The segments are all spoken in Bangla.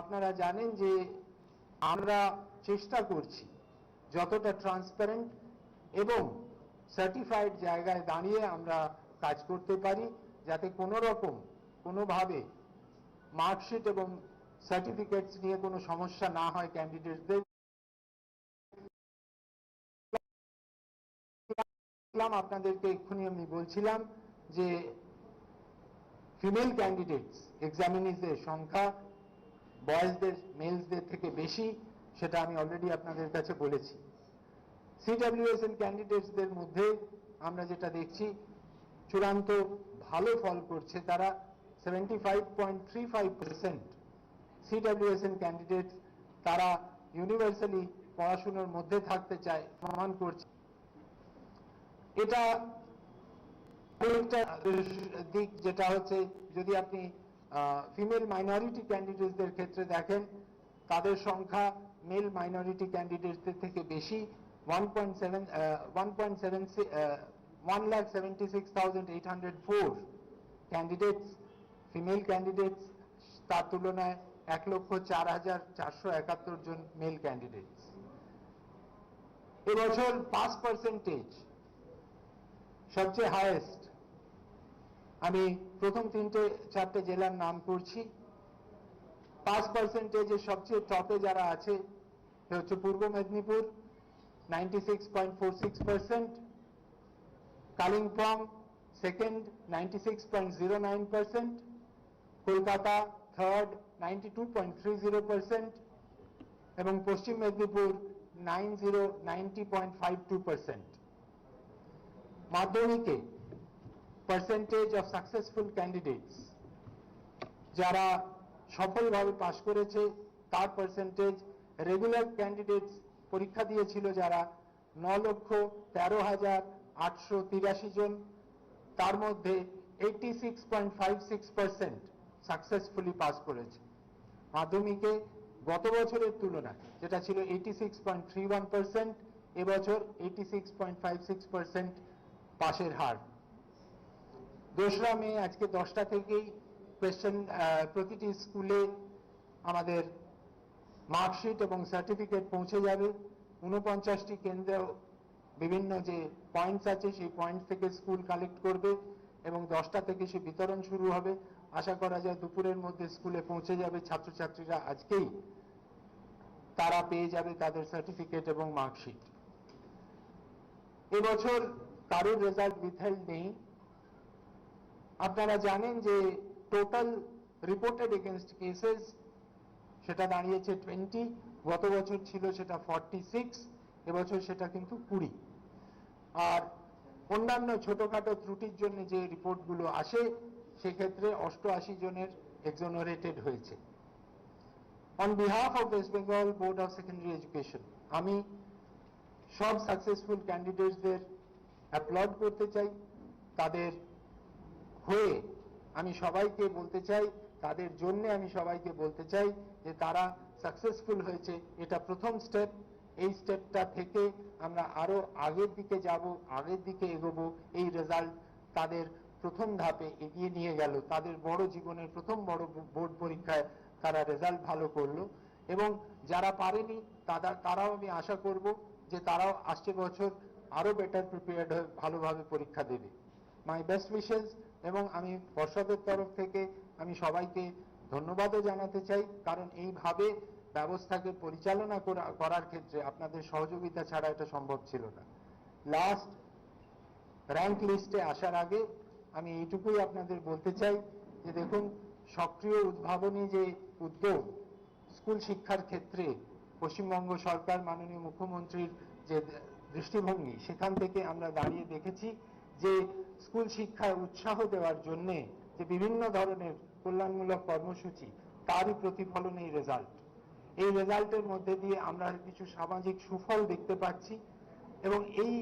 আপনারা জানেন যে আমরা চেষ্টা করছি যতটা ট্রান্সপারেন্ট এবং সার্টিফাইড জায়গায় দাঁড়িয়ে আমরা কাজ করতে পারি, যাতে কোনো রকম কোনোভাবে মার্কশিট এবং সার্টিফিকেটস নিয়ে কোনো সমস্যা না হয় ক্যান্ডিডেটদের আপনাদেরকে এক্ষুনি আমি বলছিলাম যে ফিমেল ক্যান্ডিডেটস এক্সামিনিজদের সংখ্যা বয়েজদের, মেলসদের থেকে বেশি, সেটা আমি অলরেডি আপনাদের কাছে বলেছি। সিডাব্লিউএসএন ক্যান্ডিডেটসদের মধ্যে আমরা যেটা দেখছি, চূড়ান্ত ভালো ফল করছে তারা seventy five point three five percent CWSN candidate তারা ইউনিভার্সালি পড়াশুনোর মধ্যে থাকতে চায়, প্রমাণ করছে। এটা দিক, যেটা হচ্ছে যদি আপনি ফিমেল মাইনরিটি ক্যান্ডিডেটসদের ক্ষেত্রে দেখেন, তাদের সংখ্যা মেল মাইনরিটি ক্যান্ডিডেটসদের থেকে বেশি। One point seven one point seven one lakh seventy six thousand eight hundred four candidates female candidates তার তুলনায় এক লক্ষ চার হাজার চারশো একাত্তর জন মেল ক্যান্ডিডেটস এবছর পাস পার্সেন্টেজ সবচেয়ে হায়েস্ট আমি প্রথম তিনটে চারটে জেলার নাম করছি পাঁচ পার্সেন্টেজের সবচেয়ে টপে যারা আছে সে হচ্ছে Purba Medinipur ninety six point four six percent Kalimpong second ninety six point zero nine percent Kolkata third ninety two point three zero percent এবং Paschim Medinipur nine zero ninety point five two percent মাধ্যমিকে পার্সেন্টেজ অফ সাকসেসফুল ক্যান্ডিডেটস যারা সফলভাবে পাশ করেছে, তার পার্সেন্টেজ রেগুলার ক্যান্ডিডেটস পরীক্ষা দিয়েছিল যারা ন লক্ষ তেরো হাজার আটশো তিরাশি জন, তার মধ্যে eighty six point five six percent successfully pass করেছে। মাধ্যমিকে গত বছরের তুলনায়, যেটা ছিল eighty six point three one percent এবছর eighty six point five six percent পাশের হার। দোসরা মে, আজকে দশটা থেকেই কোয়েশ্চেন প্রতিটি স্কুলে আমাদের মার্কশিট এবং সার্টিফিকেট পৌঁছে যাবে। উনপঞ্চাশটি কেন্দ্রে বিভিন্ন যে পয়েন্টস আছে, সেই পয়েন্টস থেকে স্কুল কালেক্ট করবে এবং দশটা থেকে সে বিতরণ শুরু হবে। আশা করা যায় দুপুরের মধ্যে স্কুলে পৌঁছে যাবে ছাত্রছাত্রীরা আজকেই। তারা পেয়ে যাবে তাদের সার্টিফিকেট এবং মার্কশিট এবছর কারোর রেজাল্ট উইথহেল্ড নেই। আপনারা জানেন যে টোটাল রিপোর্টেড এগেনস্ট কেসেস সেটা দাঁড়িয়েছে টোয়েন্টি গত বছর ছিল সেটা ফর্টি সিক্স এবছর সেটা কিন্তু কুড়ি। আর অন্যান্য ছোটখাটো ত্রুটির জন্য যে রিপোর্টগুলো আসে, সেক্ষেত্রে অষ্টআশি জনের এক্সোনারেটেড হয়েছে। On behalf of West Bengal Board of Secondary Education আমি সব সাকসেসফুল ক্যান্ডিডেটসদের অ্যাপ্লড করতে চাই। তাদের হয়ে আমি সবাইকে বলতে চাই, তাদের জন্য আমি সবাইকে বলতে চাই যে তারা সাকসেসফুল হয়েছে। এটা প্রথম স্টেপ এই স্টেপটা থেকে আমরা আরও আগের দিকে যাব, আগের দিকে এগোবো। এই রেজাল্ট তাদের প্রথম ধাপে এগিয়ে নিয়ে গেল। তাদের বড় জীবনের প্রথম বড় বোর্ড পরীক্ষায় তারা রেজাল্ট ভালো করল। এবং যারা পারেনি তারা তারাও আমি আশা করব যে তারাও আসছে বছর আরও বেটার প্রিপেয়ার্ড হয়ে ভালোভাবে পরীক্ষা দেবে। মাই বেস্ট উইশেস এবং আমি পর্ষদের তরফ থেকে আমি সবাইকে ধন্যবাদও জানাতে চাই, কারণ এইভাবে ব্যবস্থাকে পরিচালনা করা- করার ক্ষেত্রে আপনাদের সহযোগিতা ছাড়া এটা সম্ভব ছিল না। লাস্ট র্যাঙ্ক লিস্টে আসার আগে আমি এইটুকুই আপনাদের বলতে চাই যে দেখুন, সক্রিয় উদ্ভাবনী যে উদ্যোগ স্কুল শিক্ষার ক্ষেত্রে পশ্চিমবঙ্গ সরকার মাননীয় মুখ্যমন্ত্রীর যে দৃষ্টিভঙ্গি, সেখান থেকে আমরা দাঁড়িয়ে দেখেছি যে স্কুল শিক্ষায় উৎসাহ দেওয়ার জন্য যে বিভিন্ন ধরনের কল্যাণমূলক কর্মসূচি, তারই প্রতিফলন এই রেজাল্ট এই রেজাল্টের মধ্যে দিয়ে আমরা কিছু সামাজিক সুফল দেখতে পাচ্ছি এবং এই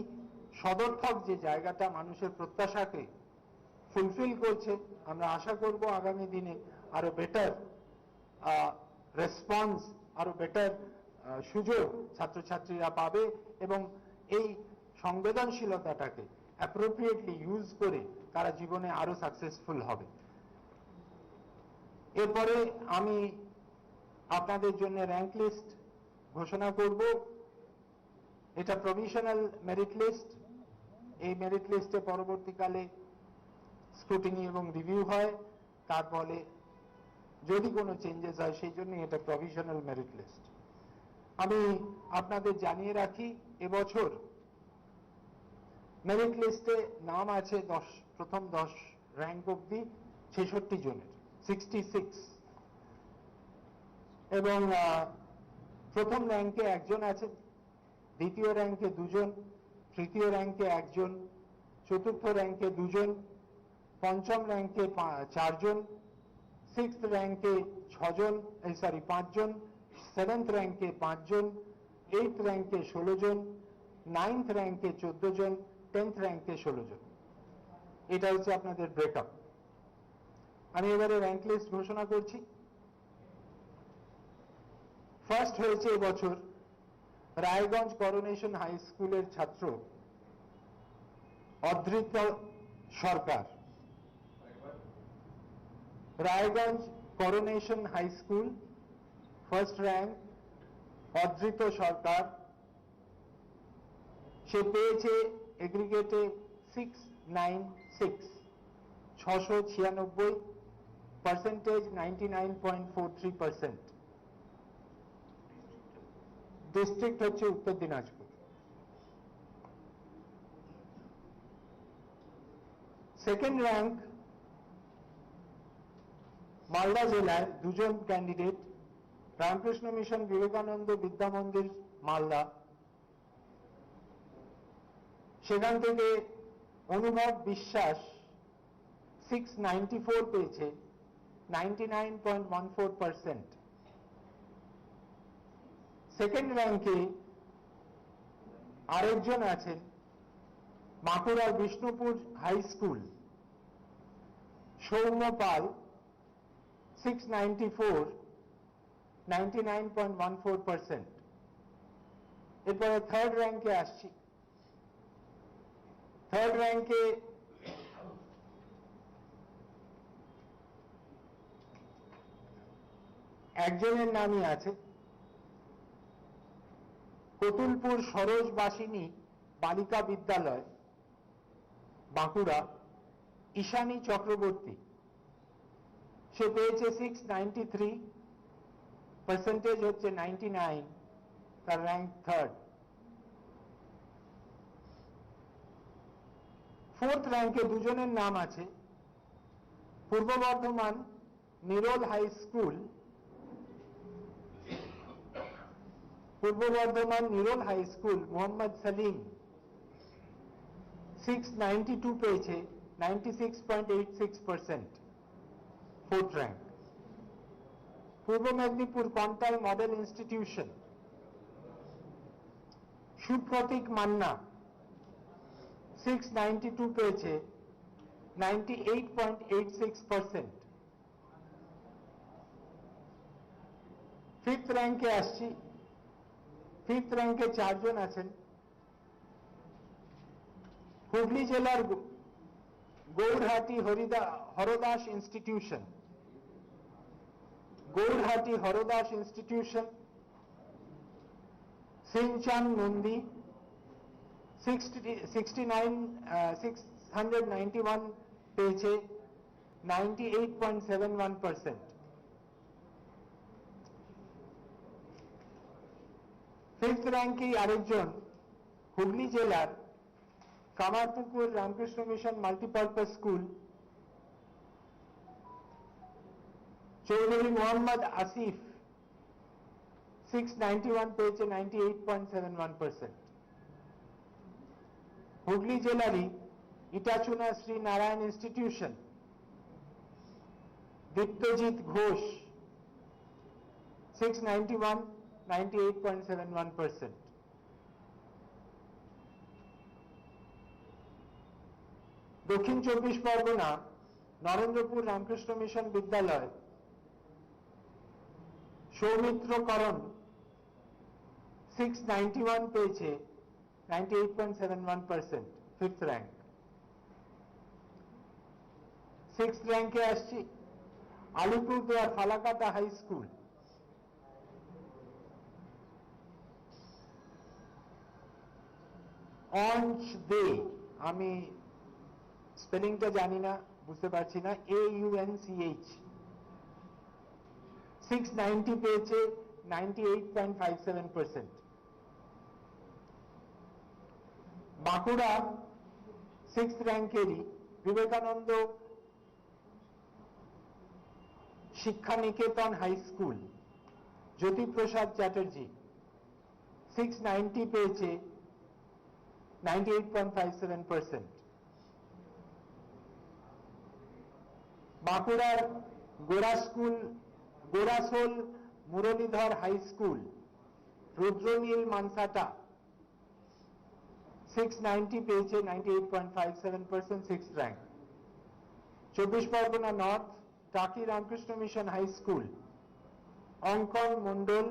সদর্থক যে জায়গাটা মানুষের প্রত্যাশাকে ফুলফিল করছে, আমরা আশা করব আগামী দিনে আরও বেটার রেসপন্স আরও বেটার সুযোগ ছাত্রছাত্রীরা পাবে এবং এই সংবেদনশীলতাটাকে অ্যাপ্রোপ্রিয়েটলি ইউজ করে তারা জীবনে আরও সাকসেসফুল হবে। এরপরে আমি আপনাদের জন্য র্যাঙ্ক লিস্ট ঘোষণা করব। এটা প্রভিশনাল মেরিট লিস্ট এই মেরিট লিস্টে পরবর্তীকালে স্ক্রুটিনি এবং রিভিউ হয়। তারপরে যদি কোনো চেঞ্জেস হয়, সেই জন্য এটা প্রভিশনাল মেরিট লিস্ট আমি আপনাদের জানিয়ে রাখি, এবছর মেরিট লিস্টে নাম আছে দশ, প্রথম দশ র্যাঙ্ক অব্দি ছেষট্টি জনের সিক্সটি সিক্স এবং প্রথম র্যাঙ্কে একজন আছে দ্বিতীয় র্যাঙ্কে দুজন, তৃতীয় র্যাঙ্কে একজন, চতুর্থ র্যাঙ্কে দুজন, পঞ্চম র্যাঙ্কে চারজন সিক্স র্যাঙ্কে ছজন, এই সরি পাঁচজন সেভেন্থ র্যাঙ্কে পাঁচজন এইট র্যাঙ্কে ষোলো জন নাইন্থ র্যাঙ্কে চোদ্দ জন টেন্থ র্যাঙ্কে ষোলো জন। এটা হচ্ছে আপনাদের ব্রেকআপ আমি এবারে র্যাঙ্ক লিস্ট ঘোষণা করছি। ফার্স্ট হয়েছে এবছর রায়গঞ্জ করোনেশন হাই স্কুলের ছাত্র Adhrito Sarkar. Raiganj Coronation high school first rank Adhrito Sarkar. সে পেয়েছে এগ্রিগেটে সিক্স নাইন সিক্স ছশো ছিয়ানব্বই percentage ninety nine point four three percent district হচ্ছে উত্তর দিনাজপুর। সেকেন্ড র্যাঙ্ক মালদা জেলায় দুজন ক্যান্ডিডেট রামকৃষ্ণ মিশন, বিবেকানন্দ বিদ্যা মন্দির, মালদা। সেখান থেকে Anubhab Biswas six ninety four পেয়েছে ninety nine point one four second র্যাঙ্কে আরেকজন আছেন, বাঁকুড়ার Bishnupur high school Soumya Pal six ninety four ninety nine point one four percent এরপরে থার্ড র্যাঙ্কে আসছি। থার্ড র্যাঙ্কে একজনের নামই আছে। কতুলপুর সরোজবাসিনী বালিকা বিদ্যালয়, বাঁকুড়া, ঈশানী চক্রবর্তী। সে পেয়েছে সিক্স নাইনটি থ্রি পার্সেন্টেজ হচ্ছে নাইনটি নাইন তার র্যাঙ্ক থার্ড ফোর্থ র্যাঙ্কে দুজনের নাম আছে। পূর্ব বর্ধমান নিরোল হাই স্কুল, পূর্ব Bardhaman Nirol high school, Mohammad Salim. Six ninety two পেয়েছে, ninety six point eight six percent fourth rank. পূর্ব Medinipur Contai model institution, Supratik Manna. Six ninety two পেয়েছে ninety eight point eight six percent fifth র্যাঙ্কে আসছি ফিফথ র্যাঙ্কে চারজন আছেন। হুগলি জেলার Gourhati Harida, Hardas institution Gourhati Hardas institution Sinchan Nandi. Sixty nine six hundred ninety one পেয়েছে ninety eight point seven one percent fifth র্যাঙ্কে আরেকজন হুগলি জেলার Kamarpukur Ramakrishna mission multipurpose school Chowdhury Mohammad Asif six ninety one পেয়েছে ninety eight point seven one percent Hooghly জেলারই Itachuna Shri Narayan institution Diptajit Ghosh six ninety one ninety point seven one দক্ষিণ চব্বিশ Pargana, Narendrapur Ramakrishna mission Vidyalaya Soumitra Karan six ninety one পেয়েছে। 98.71 percent, fifth rank. Sixth rank এ আসছি আলিপুরদুয়ার ফালাকাটা হাই স্কুল অঞ্চ দে আমি স্পেলিংটা জানি না বুঝতে পারছি না A U N C H six ninety পেয়েছে ninety eight point five seven percent Bankura six র্যাঙ্কেরই Vivekananda Shiksha Niketan high school Jyotiprasad Chatterjee six ninety পেয়েছে ninety eight point five seven percent বাঁকুড়ার Gora school Gorasol Muralidhar high school Rudranil Mansata six ninety পেয়েছে ninety eight point five seven percent six rank চব্বিশ Parganas north Taki Ramakrishna mission high school Ankan Mondal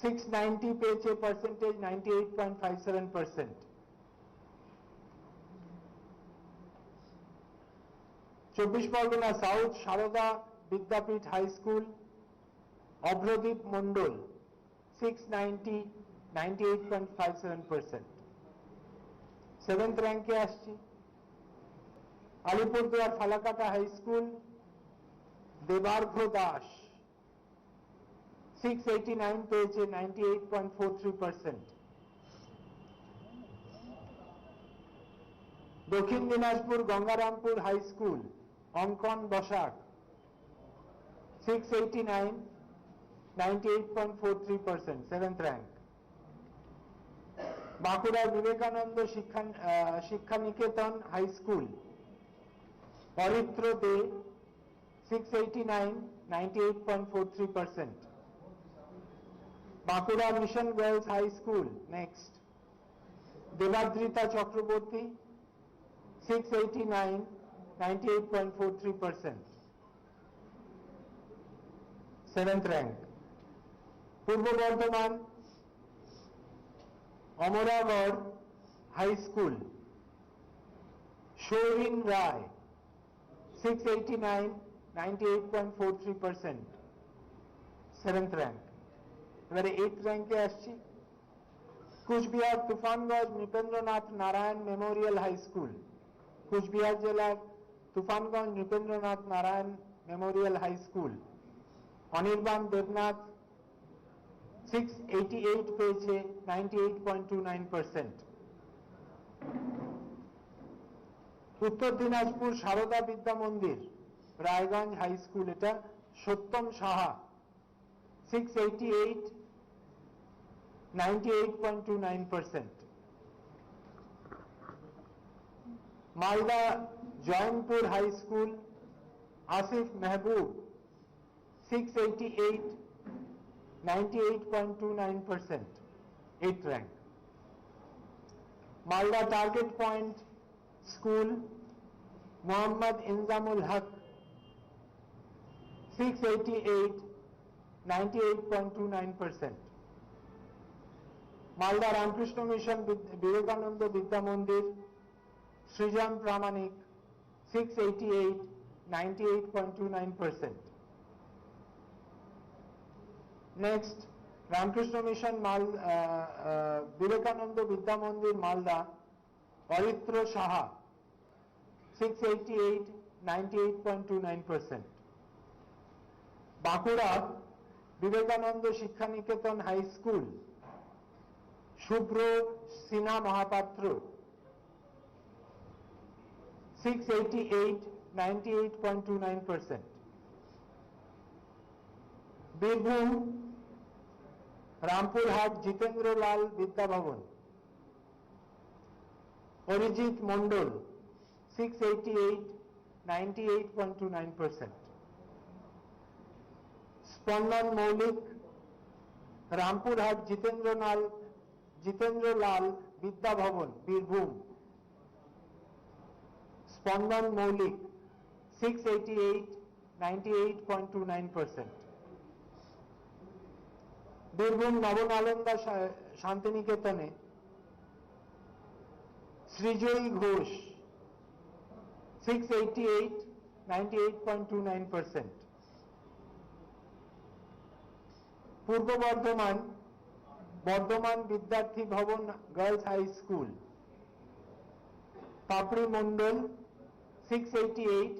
six ninety পেয়েছে percentage ninety eight point five seven percent চব্বিশ Pargana south Sarada Vidyapith high school Abhradip Mondal six ninety ninety eight point five seven percent seventh র্যাঙ্কে আসছি। Alipurduar Falakata high school Debargha Das six eighty nine পেয়েছে দক্ষিণ Dinajpur Gangarampur high school Ankan Basak six eighty nine ninety eight point four three percent seventh rank বাঁকুড়ার Vivekananda Shiksha ah, Shiksha Niketan high school Aritra De six percent Bankura mission girls high school next Debadrita Chakraborty six eighty nine ninety eight point four three percent seventh rank পূর্ব Bardhaman Amragarh high school Shaurin Roy six eighty nine ninety eight point four three percent seventh rank এবারে এইট র্যাঙ্কে আসছি Cooch Behar Tufanganj Nripendranath Narayan memorial high school Cooch Behar জেলার Tufanganj Nripendranath Narayan memorial high school Anirban Debnath six eighty eight পেয়েছে ninety eight point two nine percent Uttar Dinajpur Sarada Vidya Mandir, Raiganj high school, এটা Satyam Saha. Six eighty eight ninety eight point two nine percent Malda Jaynapur high school, Asif Mehboob. Six eighty eight ninety eight point two nine percent eight rank Malda target point school Mohammad Injamul Haque six eighty eight ninety eight point two nine percent Malda Ramakrishna mission বিদ- Vivekananda Vidya Mandir Srijan Pramanik six eighty eight ninety eight point two nine percent next Ramakrishna mission মাল Vivekananda Vidya Mandir Malda Aritra Saha six eighty eight ninety eight point two nine percent Bankura Vivekananda Shiksha Niketan high school Shubhra Sinha Mahapatra six eighty eight ninety eight point two nine percent Birbhum, Rampurhat Jitendra Lal Vidyabhavan. Arijit Mondal six eighty eight ninety eight point nine percent Spandan Moulik, Rampurhat Jitendra লাল জিতেন্দ্র লাল Vidyabhavan, Birbhum. Spandan Moulik six eighty eight ninety eight point two nine percent Birbhum Nabanalanda শান্তিনিকেতনে। Srijoyee Ghosh six eighty eight ninety eight point two nine percent Purba Bardhaman Bardhaman Vidyarthi Bhavan girls high school. Papri Mondal six eighty eight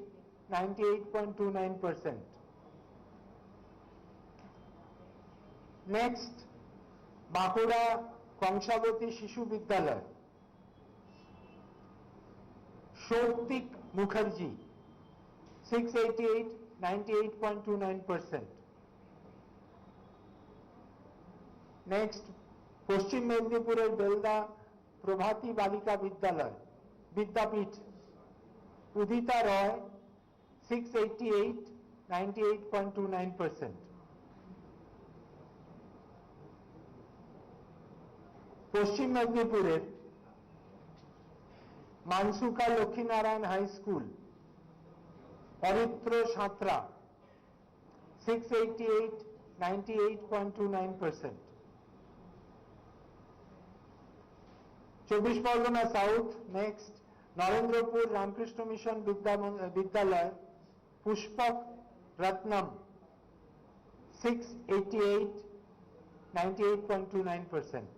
ninety eight point two nine percent next Bankura Kangsabati Shishu Vidyalaya Souktik Mukherjee six eighty eight ninety eight point two nine percent next Paschim মেদিনীপুরের Belda Prabhati Balika Vidyalaya Vidyapith Udita Roy six eighty eight ninety eight point two nine percent Paschim মেদিনীপুরের Mansuka Lakshminarayan high school Aritra Santra six eighty eight eight nine percent চব্বিশ Parganas south next Narendrapur Ramakrishna mission Vidya Vidyalaya, Pushpak Ratnam six eighty eight ninety eight point two nine percent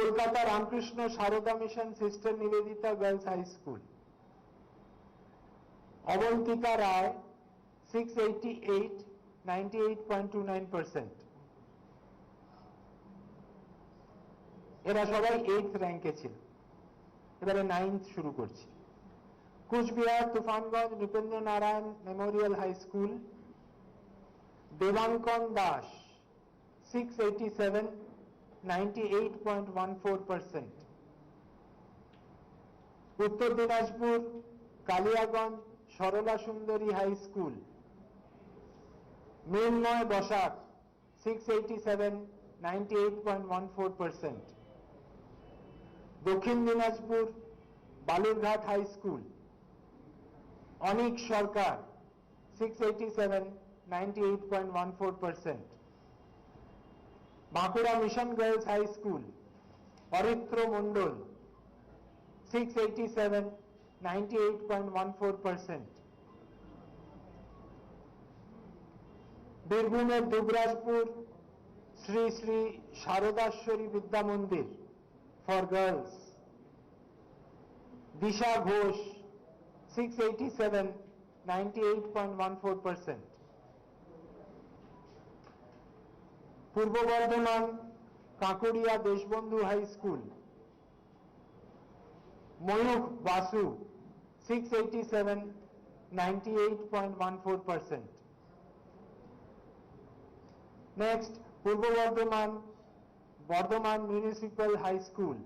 Kolkata Ramakrishna Sarada mission sister Nivedita girls high school. Abantika Roy six eighty eight ninety eight point two nine percent এরা সবাই এইট র্যাঙ্কে ছিল। এবারে নাইন্থ শুরু করছি। Coochbehar, Tufanganj Nripendra Narayan memorial high school. Debankan Das six eighty seven ninety eight point one four percent Uttar Dinajpur, Kaliaganj, Sarala Sundari high school. Mrinmoy Basak six eighty seven ninety eight point one four percent Dakshin Dinajpur, Balurghat high school. Anik Sarkar six eighty seven ninety eight point one four percent Bankura mission girls high school, Aritra Mondal six eighty seven ninety eight point one four percent বীরভূমের Dubrajpur, Shri Shri Saradeshwari Vidya Mandir for girls Disha Ghosh six eighty seven ninety eight point one four percent Purba Bardhaman কাঁকুড়িয়া Deshbandhu high school, Mayukh Basu six eighty seven ninety eight point one four percent next Purba Bardhaman Bardhaman municipal high school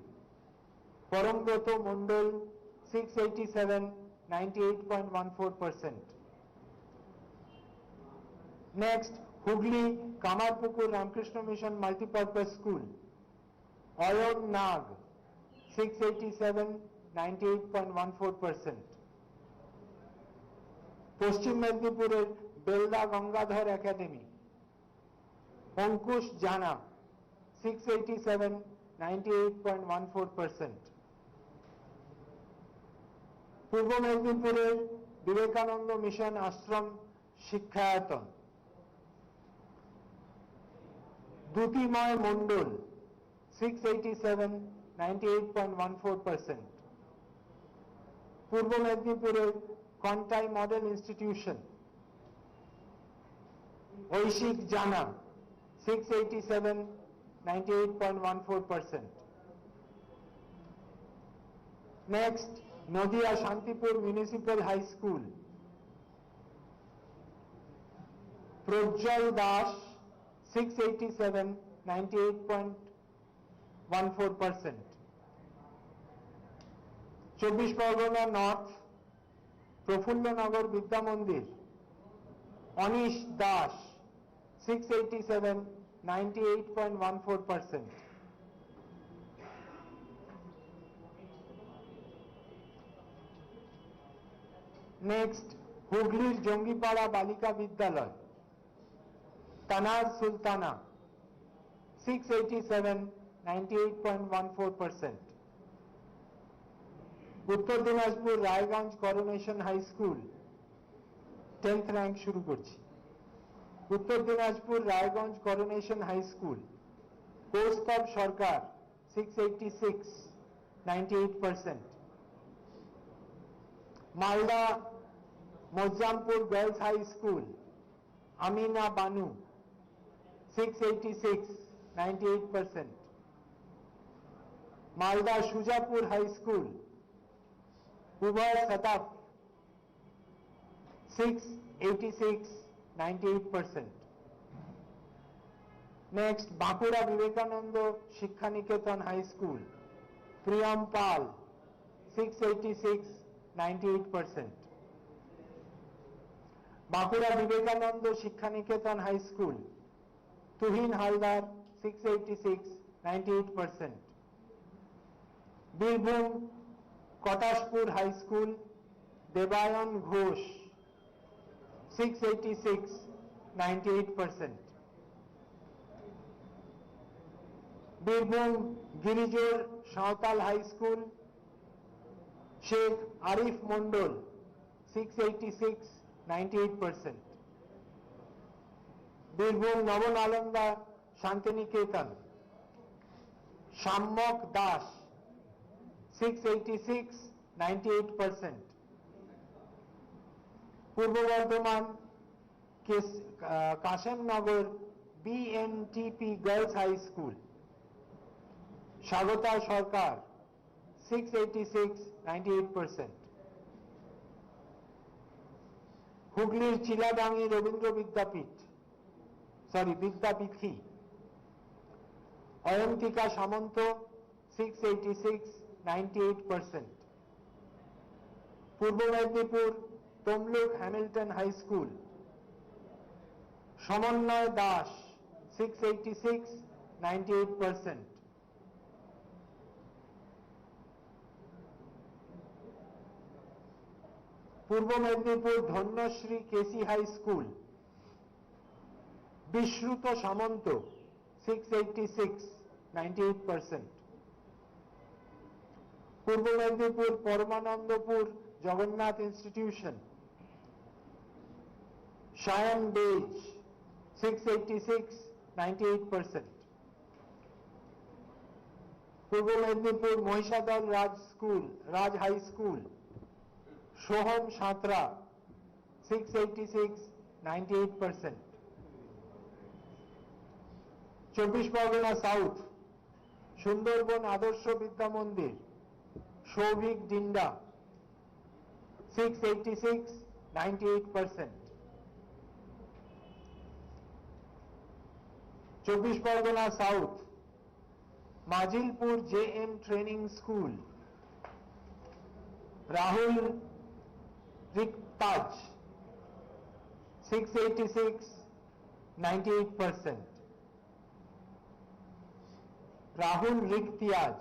Parambrata Mandal six eighty seven ninety eight point one four percent next Hooghly, Kamarpukur, Ramakrishna mission, multipurpose school. Ayan Nag six eighty seven ninety eight point one four percent Paschim মেদিনীপুরের Belda Gangadhar academy. Ankush Jana six eighty seven ninety eight point one four percent Purba মেদিনীপুরের Vivekananda mission Ashram, Shikshayatan. Dyutimoy Mandal six eighty seven ninety eight point one four percent Purba মেদিনীপুরের Contai model institution Aishik Jana six eighty seven ninety eight point one four percent next Nadia Shantipur municipal high school Prajjwal Das six eighty seven ninety eight point one four percent Chabbish Pargana north, Prafullanagar Vidya Mandir, Anish Das six eighty seven ninety eight point one four percent next হুগলির Jangipara Balika Vidyalaya. Point one four percent Uttar Dinajpur Raiganj coronation high school tenth rank শুরু করছি। Uttar Dinajpur Raiganj coronation high school Kaustav Sarkar six eighty six ninety eight percent Malda Mozampur girls high school Amina Banu 686, 98%. Malda Shujapur High School, Ubar Sataf, 686, 98%. Next Bankura Vivekananda Shikshaniketan high school Priyam Pal six eighty six ninety eight percent Bankura Vivekananda Shikshaniketan high school Tuhin Halder six eighty six ninety eight percent Birbhum Katashpur high school Debayan Ghosh six eighty six ninety eight percent Birbhum Girijor Santal high school Sheikh Arif Mandal six eighty six ninety eight percent Birbhum Nabanalanda Santiniketan. Samyak Das six eighty six ninety eight percent Purba Bardhaman Kashemnagar BNTP girls high school Swagata Sarkar six eighty six ninety eight percent হুগলির Chiladangi Rabindra Vidyapith. Sorry Vidyapith Ayantika Samanta six eighty six ninety eight percent Purba Medinipur, Tamluk Hamilton high school. Samanwoy Das six eighty six ninety eight percent Purba Medinipur, Dhanyashree KC high school. Bishruta Samanta six eighty six eight percent Purba Medinipur Paramanandapur Jagannath institution Sayan Bej six eighty six eight percent Purba Medinipur Mahishadal Raj school Raj high school Soham Santra six eighty six ninety eight percent Chabbish Pargana south, Sundarban Adarsha Vidya Mandir, Souvik Dinda six eighty six ninety eight percent Chabbish Pargana south, Majilpur J M training school, Rahul Riktaj six eighty six ninety eight percent Rahul Riktiyaz